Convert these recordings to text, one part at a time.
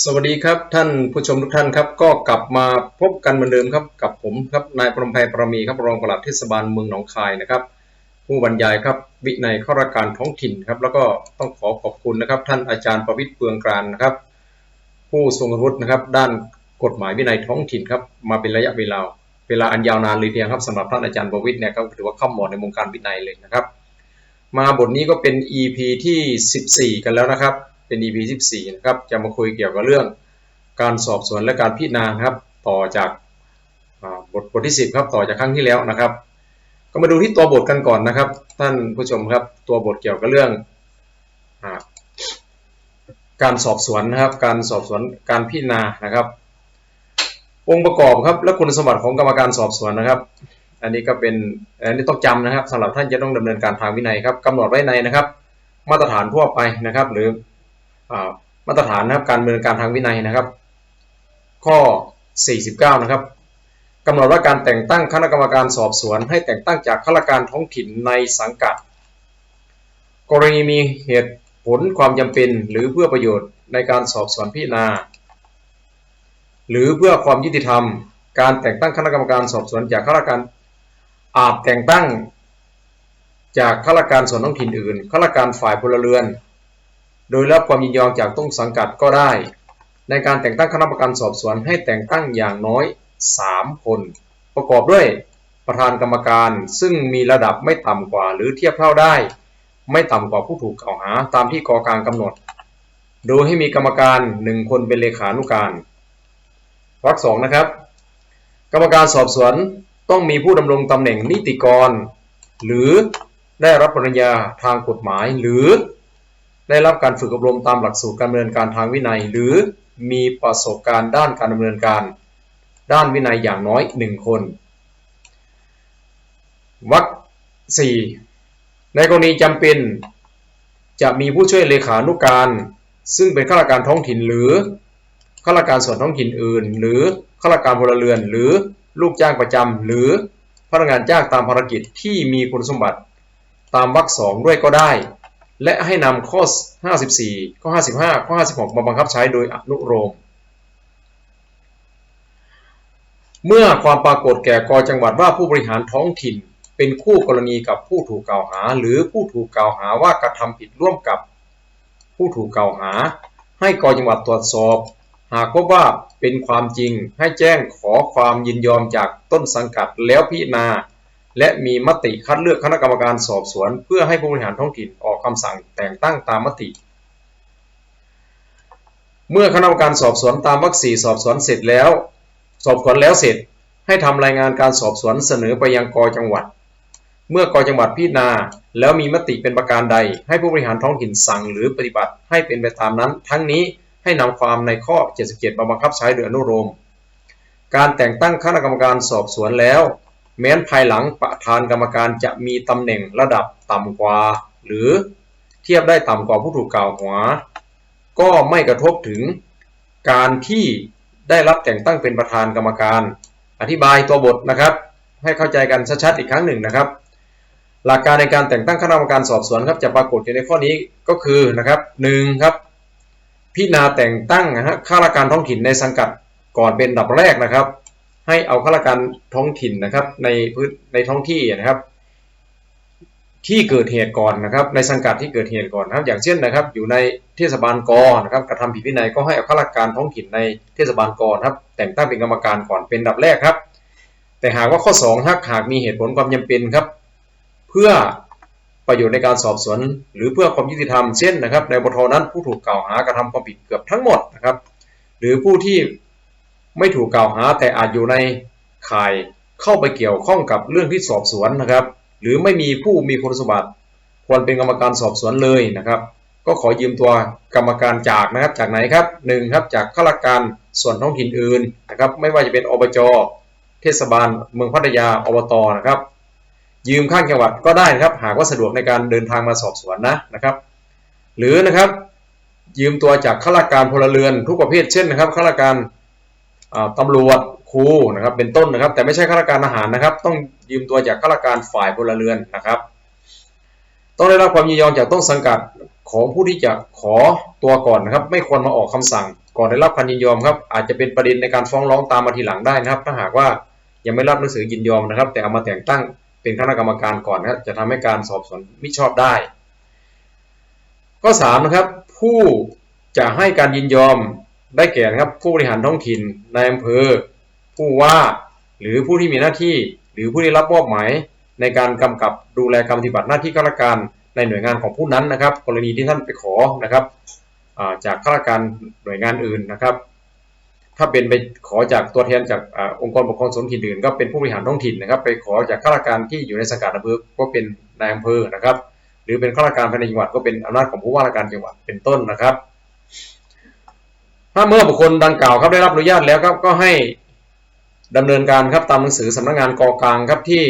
สวัสดีครับท่านผู้ชมทุกท่านครับ ก็กลับมาพบกันเหมือนเดิมครับกับผมครับนายพรหมไพประมีครับรองปลัดเทศบาลเมืองหนองคายนะครับ ผู้บรรยายครับวินัยข้าราชการท้องถิ่นครับแล้วก็ต้องขอขอบคุณนะครับ ท่านอาจารย์ประวิตรเปืองกรานนะครับ ผู้ทรงวุฒินะครับ ด้านกฎหมายวินัยท้องถิ่นครับมาเป็นระยะเวลา เวลาอันยาวนานเลยทีเดียวครับสำหรับท่านอาจารย์ประวิตรเนี่ยก็ถือว่าเข้าหมอดในวงการวินัยเลยนะครับ มาบทนี้ก็เป็น EP ที่ 14 กันแล้วนะครับ เป็น EP 14 นะครับ จะมาคุยเกี่ยวกับเรื่องการสอบสวนและการพิจารณาครับ ต่อจากบทบทที่ 10 ครับ ต่อจากครั้งที่แล้วนะครับ ก็มาดูที่ตัวบทกันก่อนนะครับ ท่านผู้ชมครับ ตัวบทเกี่ยวกับเรื่องอการสอบสวนนะครับ การสอบสวนการพิจารณานะครับ องค์ประกอบครับ และคุณสมบัติของกรรมการสอบสวนนะครับ อันนี้ก็เป็นอันนี้ต้องจำนะครับสำหรับท่านจะต้องดำเนินการทางวินัยครับกำหนดไว้ในนะครับ มาตรฐานทั่วไปนะครับ หรือ มาตรฐานนะครับการดำเนินการทางวินัยนะครับ ข้อ 49 นะครับกำหนดว่าการแต่งตั้งคณะกรรมการสอบสวน ให้แต่งตั้งจากข้าราชการท้องถิ่นในสังกัด กรณีมีเหตุผลความจำเป็นหรือเพื่อประโยชน์ในการสอบสวนพิจารณา หรือเพื่อความยุติธรรม การแต่งตั้งคณะกรรมการสอบสวนจากข้าราชการอาจแต่งตั้งจากข้าราชการส่วนท้องถิ่นอื่นข้าราชการฝ่ายพลเรือน โดยรับความยินยอมจากต้นสังกัดก็ได้ ในการแต่งตั้งคณะกรรมการสอบสวนให้แต่งตั้งอย่างน้อย 3 คน ประกอบด้วยประธานกรรมการซึ่งมีระดับไม่ต่ำกว่าหรือเทียบเท่าได้ ไม่ต่ำกว่าผู้ถูกกล่าวหาตามที่กอกลางกำหนด โดยให้มีกรรมการ 1 คนเป็นเลขานุการวรรคสองนะครับ กรรมการสอบสวนต้องมีผู้ดำรงตำแหน่งนิติกร หรือได้รับปริญญาทางกฎหมายหรือ ได้รับการฝึกอบรมตามหลักสูตรการดำเนินการทางวินัย หรือมีประสบการณ์ด้านการดำเนินการ ด้านวินัยอย่างน้อย 1 คนวรรคสี่ในกรณีจำเป็น จะมีผู้ช่วยเลขานุการ ซึ่งเป็นข้าราชการท้องถิ่นหรือข้าราชการส่วนท้องถิ่นอื่น หรือข้าราชการพลเรือน หรือลูกจ้างประจำหรือพนักงานจ้างตามภารกิจที่มีคุณสมบัติตามวรรคสองด้วยก็ได้ และให้นำข้อ 54 ข้อ 55 ข้อ 56 มาบังคับใช้โดยอนุโลมเมื่อความปรากฏแก่กอจังหวัดว่าผู้บริหารท้องถิ่น เป็นคู่กรณีกับผู้ถูกกล่าวหา หรือผู้ถูกกล่าวหาว่ากระทำผิดร่วมกับผู้ถูกกล่าวหา ให้กอจังหวัดตรวจสอบ หากพบว่าเป็นความจริงให้แจ้งขอความยินยอมจากต้นสังกัดแล้วพิจารณา และมีมติคัดเลือกคณะกรรมการสอบสวน เพื่อให้ผู้บริหารท้องถิ่นออกคำสั่งแต่งตั้งตามมติ เมื่อคณะกรรมการสอบสวนตามวรรคสี่สอบสวนเสร็จแล้ว สอบสวนแล้วเสร็จ ให้ทำรายงานการสอบสวนเสนอไปยังกอจังหวัด เมื่อกอจังหวัดพิจารณาแล้วมีมติเป็นประการใด ให้ผู้บริหารท้องถิ่นสั่งหรือปฏิบัติให้เป็นไปตามนั้น ทั้งนี้ให้นำความในข้อ 77มาบังคับใช้โดยอนุโลมการแต่งตั้งคณะกรรมการสอบสวนแล้ว แม้นภายหลังประธานกรรมการจะมีตำแหน่งระดับต่ำกว่า หรือเทียบได้ต่ำกว่าผู้ถูกกล่าวหา ก็ไม่กระทบถึงการที่ได้รับแต่งตั้งเป็นประธานกรรมการ อธิบายตัวบทนะครับ ให้เข้าใจกันชัดๆอีกครั้งหนึ่งนะครับ หลักการในการแต่งตั้งคณะกรรมการสอบสวนครับจะปรากฏอยู่ในข้อนี้ก็คือนะครับหนึ่งครับพิจารณาแต่งตั้งนะฮะข้าราชการท้องถิ่นในสังกัดก่อนเป็นอันดับแรกนะครับ ให้เอาข้าราชการท้องถิ่นนะครับ ในพื้นในท้องที่นะครับ ที่เกิดเหตุก่อนนะครับ ในสังกัดที่เกิดเหตุก่อนนะครับ อย่างเช่นนะครับ อยู่ในเทศบาลกนะครับกระทำผิดวินัยก็ให้เอาข้าราชการท้องถิ่นในเทศบาลกนะครับ แต่งตั้งเป็นกรรมการก่อนเป็นดับแรกครับ แต่หากว่าข้อ2ถ้าหากมีเหตุผลความจำเป็นครับ เพื่อประโยชน์ในการสอบสวน หรือเพื่อความยุติธรรมเช่นนะครับ ในบทนั้นผู้ถูกกล่าวหากระทำความผิดเกือบทั้งหมดนะครับ หรือผู้ที่ ไม่ถูกกล่าวหาแต่อาจอยู่ในข่ายเข้าไปเกี่ยวข้องกับเรื่องที่สอบสวนนะครับ หรือไม่มีผู้มีคุณสมบัติ ควรเป็นกรรมการสอบสวนเลยนะครับ ก็ขอยืมตัวกรรมการจากนะครับจากไหนครับหนึ่งครับจากข้าราชการส่วนท้องถิ่นอื่นนะครับ ไม่ว่าจะเป็นอบจเทศบาล เมืองพัทยาอบตนะครับ ยืมข้างจังหวัดก็ได้นะครับ หากว่าสะดวกในการเดินทางมาสอบสวนนะนะครับ หรือนะครับ ยืมตัวจากข้าราชการพลเรือนทุกประเภทเช่นนะครับข้าราชการ ตำรวจครูนะครับเป็นต้นนะครับ แต่ไม่ใช่ข้าราชการทหารนะครับ ต้องยืมตัวจากข้าราชการฝ่ายพลเรือนนะครับ ต้องได้รับความยินยอมจากต้นสังกัดของผู้ที่จะขอตัวก่อนนะครับ ไม่ควรมาออกคำสั่ง ก่อนได้รับการยินยอมครับ อาจจะเป็นประเด็นในการฟ้องร้องตามมาทีหลังได้นะครับ ถ้าหากว่ายังไม่รับหนังสือยินยอมนะครับ แต่เอามาแต่งตั้งเป็นคณะกรรมการก่อนนะครับจะทำให้การสอบสวนมิชอบได้ข้อ3นะครับผู้จะให้การยินยอม ได้แก่นะครับผู้บริหารท้องถิ่นนายอำเภอ ผู้ว่าหรือผู้ที่มีหน้าที่ หรือผู้ได้รับมอบหมายในการกำกับดูแลการปฏิบัติหน้าที่ข้าราชการในหน่วยงานของผู้นั้นนะครับ กรณีที่ท่านไปขอนะครับจากข้าราชการหน่วยงานอื่นนะครับ ถ้าเป็นไปขอจากตัวแทนจากอองค์กรปกครองส่วนถิ่นอื่นก็เป็นผู้บริหารท้องถิ่นนะครับ ไปขอจากข้าราชการที่อยู่ในสังกัดอำเภอก็เป็นนายอำเภอนะครับ หรือเป็นข้าราชการภายในจังหวัดก็เป็นอำนาจของผู้ว่าราชการจังหวัดเป็นต้นนะครับ ถ้าเมื่อบุคคลดังกล่าวครับได้รับอนุญาตแล้วครับก็ให้ดำเนินการครับตามหนังสือสำนักงานกอกลางครับที่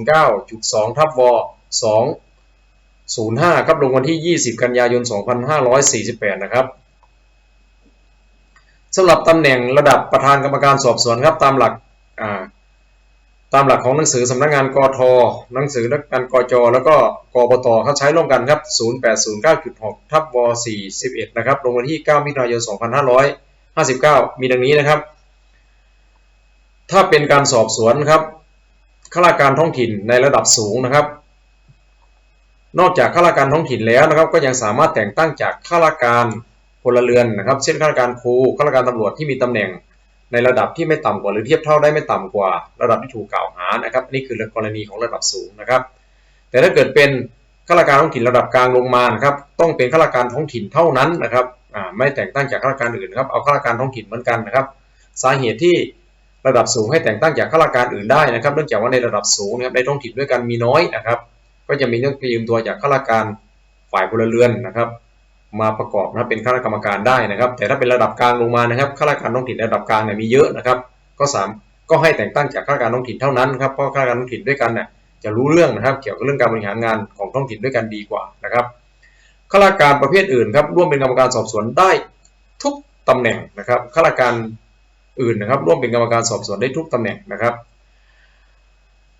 0809.2ทับว2 05ครับลงวันที่ 20 กันยายน 2548 นะครับสำหรับตำแหน่งระดับประธานกรรมการสอบสวนครับตามหลักอ่า ตามหลักของหนังสือสำนักงานกทหนังสือนักการกจแล้วก็กปตเขาใช้ร่วมกันครับ 0809.6ทับว41นะครับ ลงวันที่ 9 มิถุนายน 2559 มีดังนี้นะครับ ถ้าเป็นการสอบสวนครับข้าราชการท้องถิ่นในระดับสูงนะครับ นอกจากข้าราชการท้องถิ่นแล้วนะครับ ก็ยังสามารถแต่งตั้งจากข้าราชการพลเรือนนะครับ เช่นข้าราชการครูข้าราชการตำรวจที่มีตำแหน่ง ในระดับที่ไม่ต่ำกว่าหรือเทียบเท่าได้ไม่ต่ำกว่า ระดับที่ถูกกล่าวหานะครับนี่คือกรณีของระดับสูงนะครับ แต่ถ้าเกิดเป็นข้าราชการท้องถิ่นระดับกลางลงมานะครับต้องเป็นข้าราชการท้องถิ่นเท่านั้นนะครับไม่แต่งตั้งจากข้าราชการอื่นนะครับเอาข้าราชการท้องถิ่นเหมือนกันนะครับ สาเหตุที่ระดับสูงให้แต่งตั้งจากข้าราชการอื่นได้นะครับ เนื่องจากว่าในระดับสูงนะครับในท้องถิ่นด้วยกันมีน้อยนะครับ ก็จะมีเรื่องยืมตัวจากข้าราชการฝ่ายพลเรือนนะครับ มาประกอบนะครับเป็นข้าราชกรรมการได้นะครับ แต่ถ้าเป็นระดับกลางลงมานะครับข้าราชการท้องถิ่นระดับกลางเนี่ยมีเยอะนะครับ ก็สามก็ให้แต่งตั้งจากข้าราชการท้องถิ่นเท่านั้นครับเพราะข้าราชการท้องถิ่นด้วยกันเนี่ยจะรู้เรื่องนะครับ เกี่ยวกับเรื่องการบริหารงานของท้องถิ่นด้วยกันดีกว่านะครับข้าราชการประเภทอื่นครับร่วมเป็นกรรมการสอบสวนได้ทุกตำแหน่งนะครับข้าราชการอื่นนะครับ ร่วมเป็นกรรมการสอบสวนได้ทุกตำแหน่งนะครับ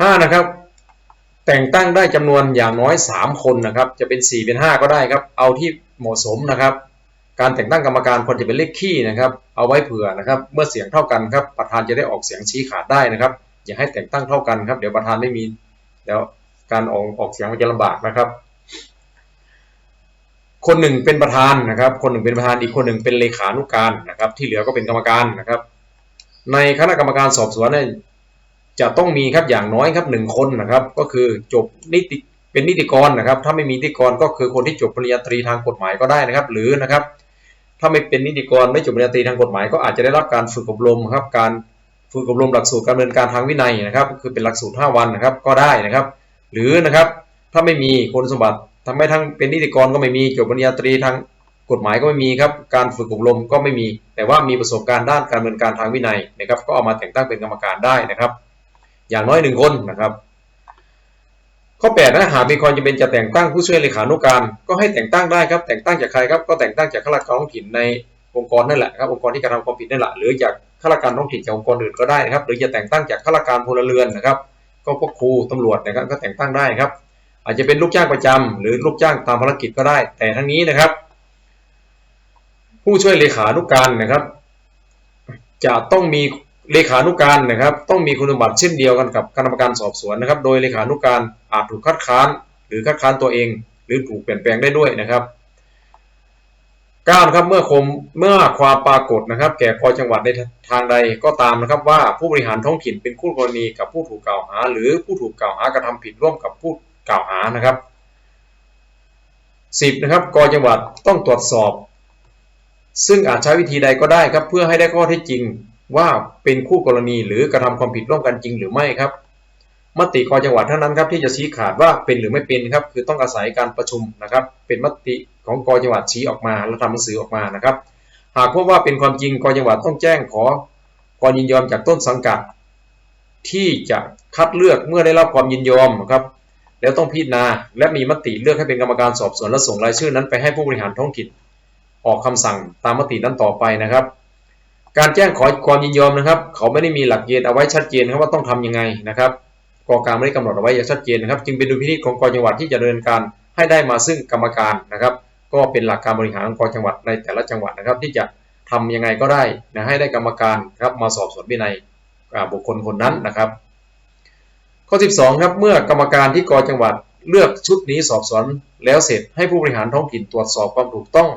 ห้านะครับแต่งตั้งได้จำนวนอย่างน้อย 3 คนนะครับ จะเป็น 4 เป็น 5 ก็ได้ครับ เอาที่เหมาะสมนะครับ การแต่งตั้งกรรมการควรจะเป็นเลขขี้นะครับ เอาไว้เผื่อนะครับ เมื่อเสียงเท่ากันครับประธานจะได้ออกเสียงชี้ขาดได้นะครับ อย่าให้แต่งตั้งเท่ากันครับ เดี๋ยวประธานไม่มีเดี๋ยวการออกออกเสียงมันจะลำบากนะครับ คนหนึ่งเป็นประธานนะครับ คนหนึ่งเป็นประธานอีกคนหนึ่งเป็นเลขานุการนะครับ ที่เหลือก็เป็นกรรมการนะครับ ในคณะกรรมการสอบสวนเนี่ยจะต้องมีครับอย่างน้อยครับหนึ่งคนนะครับ ก็คือจบนิติ เป็นนิติกรนะครับ ถ้าไม่มีนิติกรก็คือคนที่จบปริญญาตรีทางกฎหมายก็ได้นะครับ หรือนะครับ ถ้าไม่เป็นนิติกรไม่จบปริญญาตรีทางกฎหมาย ก็อาจจะได้รับการฝึกอบรมครับ การฝึกอบรมหลักสูตรการดำเนินการทางวินัยนะครับ คือเป็นหลักสูตร 5 วันนะครับก็ได้นะครับ หรือนะครับถ้าไม่มีคุณสมบัติทำให้ทั้งเป็นนิติกรก็ไม่มีจบปริญญาตรีทางกฎหมายก็ไม่มีครับ การฝึกอบรมก็ไม่มี แต่ว่ามีประสบการณ์ด้านการดำเนินการทางวินัยนะครับ ก็เอามาแต่งตั้งเป็นกรรมการได้นะครับ อย่างน้อยหนึ่งคนนะครับ ข้อ8นะหากมีความจำเป็นจะแต่งตั้งผู้ช่วยเลขานุการ ก็ให้แต่งตั้งได้ครับ แต่งตั้งจากใครครับ ก็แต่งตั้งจากข้าราชการท้องถิ่นในองค์กรนั่นแหละครับ องค์กรที่กระทำความผิดนั่นแหละ หรือจากข้าราชการท้องถิ่นจากองค์กรอื่นก็ได้นะครับ หรือจะแต่งตั้งจากข้าราชการพลเรือนนะครับ ก็พวกครูตำรวจนะครับ ก็แต่งตั้งได้ครับ อาจจะเป็นลูกจ้างประจำหรือลูกจ้างตามภารกิจก็ได้ แต่ทั้งนี้นะครับ ผู้ช่วยเลขานุการนะครับ จะต้องมี เลขานุการนะครับ ต้องมีคุณสมบัติเช่นเดียวกันกับคณะกรรมการสอบสวนนะครับ โดยเลขานุการอาจถูกคัดค้าน หรือคัดค้านตัวเอง หรือถูกเปลี่ยนแปลงได้ด้วยนะครับก้9ครับเมื่อคมเมื่อความปรากฏนะครับ แก่กจังหวัดในทางใดก็ตามนะครับ ว่าผู้บริหารท้องถิ่นเป็นคู่กรณีกับผู้ถูกกล่าวหา หรือผู้ถูกกล่าวหากระทำผิดร่วมกับผู้กล่าวหานะครับ10นะครับกจังหวัดต้องตรวจสอบ ซึ่งอาจใช้วิธีใดก็ได้ครับ เพื่อให้ได้ข้อเท็จจริง ว่าเป็นคู่กรณีหรือกระทำความผิดร่วมกันจริงหรือไม่ครับ มติกจังหวัดเท่านั้นครับที่จะชี้ขาดว่าเป็นหรือไม่เป็นครับคือต้องอาศัยการประชุมนะครับ เป็นมติของกจังหวัดชี้ออกมาแล้วทำหนังสือออกมานะครับ หากพบว่าเป็นความจริงกจังหวัดต้องแจ้งขอความยินยอมจากต้นสังกัด ที่จะคัดเลือกเมื่อได้รับความยินยอมครับแล้วต้องพิจารณาและมีมติเลือกให้เป็นกรรมการสอบสวนและส่งรายชื่อนั้นไปให้ผู้บริหารท้องถิ่นออกคำสั่งตามมตินั้นต่อไปนะครับ การแจ้งขอความยินยอมนะครับ เขาไม่ได้มีหลักเกณฑ์เอาไว้ชัดเจนครับว่าต้องทำยังไงนะครับกองการไม่ได้กำหนดเอาไว้อย่างชัดเจนนะครับ จึงเป็นดุลพินิจของกองจังหวัดที่จะดำเนินการให้ได้มาซึ่งกรรมการนะครับ ก็เป็นหลักการบริหารของกรจังหวัดในแต่ละจังหวัดนะครับ ที่จะทำยังไงก็ได้นะให้ได้กรรมการครับมาสอบสวนวินัยบุคคลคนนั้นนะครับ ข้อ 12 ครับ เมื่อกรรมการที่กรจังหวัดเลือกชุดนี้สอบสวนแล้วเสร็จให้ผู้บริหารท้องถิ่นตรวจสอบความถูกต้อง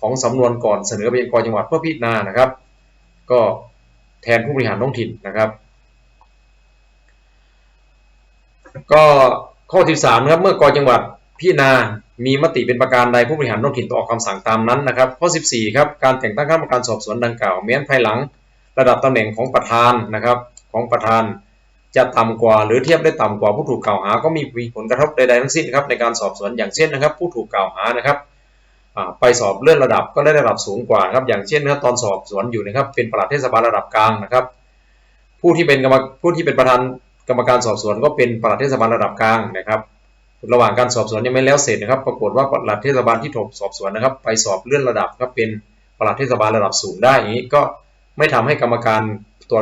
ของสำนวนก่อนเสนอไปยังกรจังหวัดเพื่อพิจารณานะครับ ก็แทนผู้บริหารท้องถิ่นนะครับ ก็ข้อ13นะครับเมื่อกรจังหวัดพิจารณามีมติเป็นประการใดผู้บริหารท้องถิ่นต้องออกคำสั่งตามนั้นนะครับ ข้อ 14ครับการแต่งตั้งคณะกรรมการสอบสวนดังกล่าวแม้นภายหลังระดับตำแหน่งของประธานนะครับของประธานจะต่ำกว่าหรือเทียบได้ต่ำกว่าผู้ถูกกล่าวหา ก็มีผลกระทบใดๆทั้งสิ้นครับในการสอบสวนอย่างเช่นนะครับ ผู้ถูกกล่าวหานะครับ ไปสอบเลื่อนระดับก็ได้ระดับสูงกว่าครับอย่างเช่นนะครับตอนสอบสวนอยู่นะครับเป็นปลัดเทศบาลระดับกลางนะครับ ผู้ที่เป็นกรรมผู้ที่เป็นประธานกรรมการสอบสวนก็เป็นปลัดเทศบาลระดับกลางนะครับ ระหว่างการสอบสวนยังไม่แล้วเสร็จนะครับ ปรากฏว่าปลัดเทศบาลที่ถูกสอบสวนนะครับ ไปสอบเลื่อนระดับก็เป็นปลัดเทศบาลระดับสูงได้อย่างนี้ก็ไม่ทำให้กรรมการตัว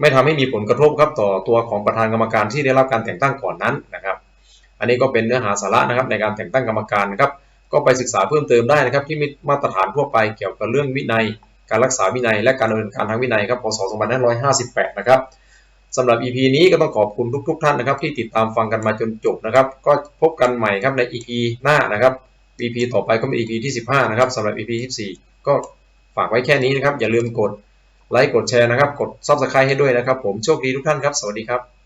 ไม่ทำให้มีผลกระทบครับต่อตัวของประธานกรรมการที่ได้รับการแต่งตั้งก่อนนั้นนะครับ อันนี้ก็เป็นเนื้อหาสาระนะครับในการแต่งตั้งกรรมการนะครับ ก็ไปศึกษาเพิ่มเติมได้นะครับ ที่มาตรฐานทั่วไปเกี่ยวกับเรื่องวินัย การรักษาวินัย และการดำเนินการทางวินัยครับพศ2558 นะครับสำหรับ EP นี้ก็ต้องขอบคุณทุกๆท่านนะครับ ที่ติดตามฟังกันมาจนจบนะครับ ก็พบกันใหม่ครับใน EP หน้านะครับ EP ต่อไปก็เป็น EP ที่ 15 นะครับสำหรับ EP 24ก็ฝากไว้แค่นี้นะครับ อย่าลืมกดไลค์กดแชร์นะครับ กด Subscribe ให้ด้วยนะครับ ผมโชคดีทุกท่านครับ สวัสดีครับ